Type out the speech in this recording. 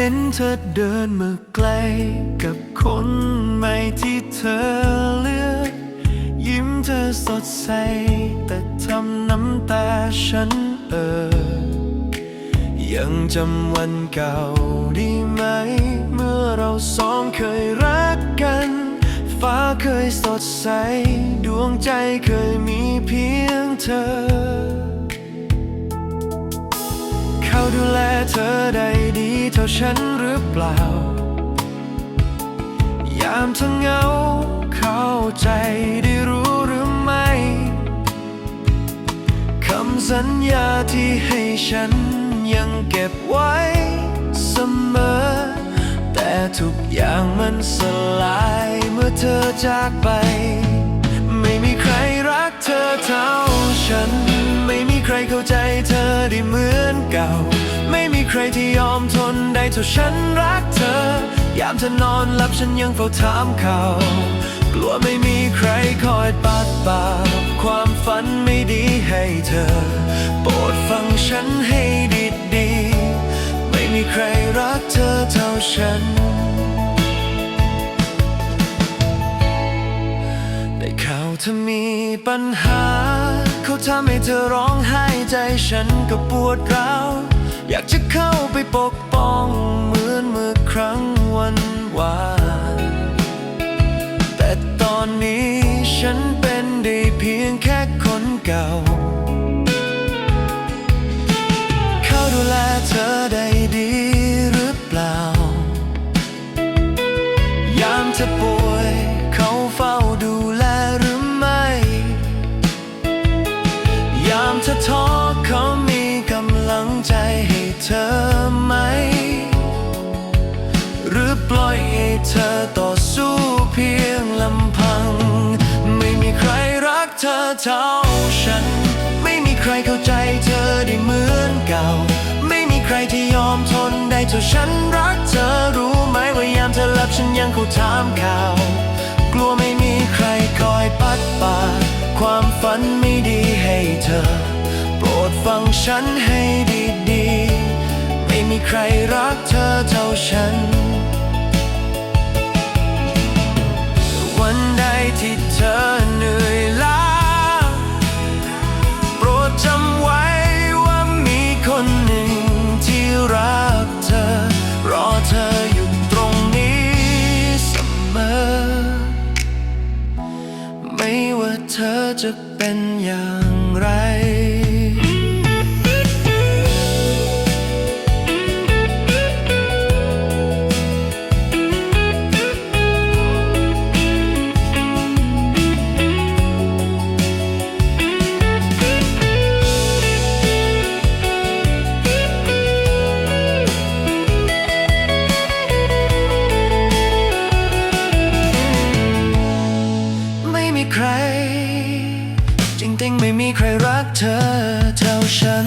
เห็นเธอเดินมาไกล กับคนใหม่ที่เธอเลือก ยิ้มเธอสดใส แต่ทำน้ำตาฉันเออ ยังจำวันเก่าได้ไหม เมื่อเราสองเคยรักกัน ฟ้าเคยสดใส ดวงใจเคยมีเพียงเธอ เขาดูแลเธอ ท่าฉันหรือเปล่า ยามเธอเหงาเข้าใจได้รู้หรือไม่ คำสัญญาที่ให้ฉันยังเก็บไว้เสมอ แต่ทุกอย่างมันสลายเมื่อเธอจากไป ทนได้เท่าฉันรักเธอ ยามเธอนอนหลับฉันยังเฝ้าถามข่าว กลัวไม่มีใครคอยปัดป่าความฝันไม่ดีให้เธอ โปรดฟังฉันให้ดีๆไม่มีใครรักเธอเท่าฉัน ได้ข่าวเธอมีปัญหา เขาทำให้เธอร้องไห้ใจฉันก็ปวดร้าว อยากจะเข้าไปปกป้องเหมือนเมื่อครั้งวันวานแต่ตอนนี้ฉันเป็นได้เพียงแค่คนเก่า เขาดูแลเธอได้ดีหรือเปล่า ยามเธอป่วยเขาเฝ้าดูแลหรือไม่ ยามเธอท้อเขามีกำลังใจ เธอต่อสู้เพียงลำพัง ไม่มีใครรักเธอเท่าฉัน ไม่มีใครเข้าใจเธอได้เหมือนเก่า ไม่มีใครที่ยอมทนได้เท่าฉันรักเธอรู้ไหมว่ายามเธอหลับฉันยังคงถามข่าว กลัวไม่มีใครคอยปัดป่า ความฝันไม่ดีให้เธอ โปรดฟังฉันให้ดีๆไม่มีใครรักเธอเท่าฉัน ที่เธอเหนื่อยล้าโปรดจำไว้ว่ามีคนหนึ่งที่รักเธอ รอเธออยู่ตรงนี้เสมอ ไม่ว่าเธอจะเป็นอย่างไร จริงๆไม่มีใครรักเธอเท่าฉัน